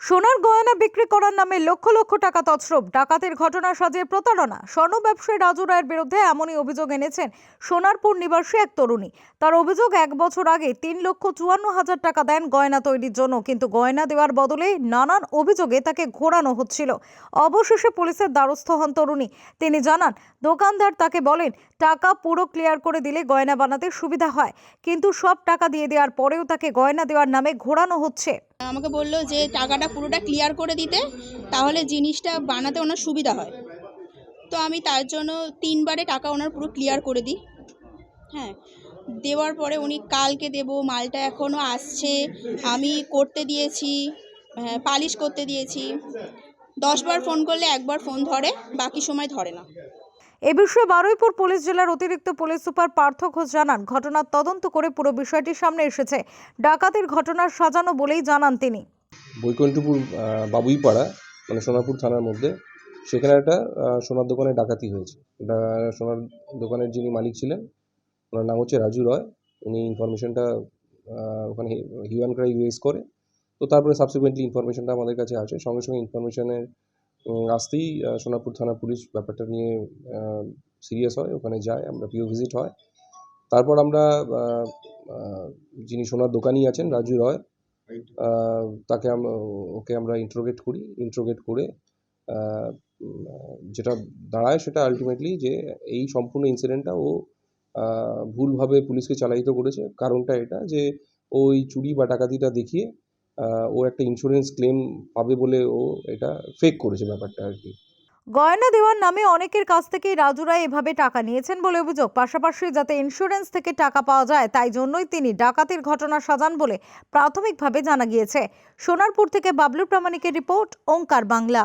সোনার গয়না বিক্রি করার নামে লক্ষ লক্ষ টাকা তছরূপ, ডাকাতের ঘটনা সাজিয়ে প্রতারণা। স্বর্ণ ব্যবসায়ী রাজু রায়ের বিরুদ্ধে এমনই অভিযোগ এনেছেন সোনারপুর নিবাসী এক তরুণী। তার অভিযোগ, এক বছর আগে তিন লক্ষ চুয়ান্ন হাজার টাকা দেন গয়না তৈরির জন্য, কিন্তু গয়না দেওয়ার বদলে নানান অভিযোগে তাকে ঘোরানো হচ্ছিল। অবশেষে পুলিশের দ্বারস্থ হন তরুণী। তিনি জানান, দোকানদার তাকে বলেন, টাকা পুরো ক্লিয়ার করে দিলে গয়না বানাতে সুবিধা হয়, কিন্তু সব টাকা দিয়ে দেওয়ার পরেও তাকে গয়না দেওয়ার নামে ঘোরানো হচ্ছে। আমাকে বলল যে টাকাটা পুরোটা ক্লিয়ার করে দিতে তাহলে জিনিসটা বানাতে ওনার সুবিধা হয়। তো আমি তার জন্য তিনবারে টাকা ওনার পুরো ক্লিয়ার করে দিই। হ্যাঁ দেওয়ার পরে উনি কালকে দেব মালটা এখনও আসছে আমি করতে দিয়েছি হ্যাঁ, পালিশ করতে দিয়েছি। দশবার ফোন করলে একবার ফোন ধরে বাকি সময় ধরে না। এ বিষয়ে বারুইপুর পুলিশ জেলার অতিরিক্ত পুলিশ সুপার পার্থ ঘোষ জানান, ঘটনার তদন্ত করে পুরো বিষয়টি সামনে এসেছে। ডাকাতির ঘটনার সাজানো বলেই জানান তিনি। বৈকুণ্ঠপুর বাবুইপাড়া মানে সোনারপুর থানার মধ্যে সেখানে একটা সোনার দোকানে ডাকাতি হয়েছে। এটা সোনার দোকানের যিনি মালিক ছিলেন, ওনার নাম হচ্ছে রাজু রয়। উনি ইনফরমেশনটা ওখানে হিউম্যান ক্রাইম রেজ করে। তো তারপরে সাবসিকুয়েন্টলি ইনফরমেশনটা আমাদের কাছে আসে। সঙ্গে সঙ্গে ইনফরমেশনের আসতেই আহ, সোনারপুর থানা পুলিশ ব্যাপারটা নিয়ে সিরিয়াস হয় ওখানে যায় আমরা পিও ভিজিট হয়। তারপর আমরা যিনি সোনার দোকানি আছেন রাজু রয় তাকে ওকে আমরা ইন্ট্রোগেট করি ইন্ট্রোগেট করে যেটা দাঁড়ায় সেটা আলটিমেটলি যে এই সম্পূর্ণ ইনসিডেন্টটা ও ভুলভাবে পুলিশকে চালায়িত করেছে। কারণটা এটা যে ওই চুরি বা ডাকাতিটা দেখিয়ে ও একটা ইন্স্যুরেন্স ক্লেম পাবে বলে ও এটা ফেক করেছে ব্যাপারটা আর কি। গয়না দেওয়ার নামে অনেকের কাছ থেকেই রাজুরা এভাবে টাকা নিয়েছেন বলে অভিযোগ। পাশাপাশি যাতে ইন্স্যুরেন্স থেকে টাকা পাওয়া যায়, তাই জন্যই তিনি ডাকাতির ঘটনা সাজান বলে প্রাথমিকভাবে জানা গিয়েছে। সোনারপুর থেকে বাবলু প্রামাণিকের রিপোর্ট, ওঙ্কার বাংলা।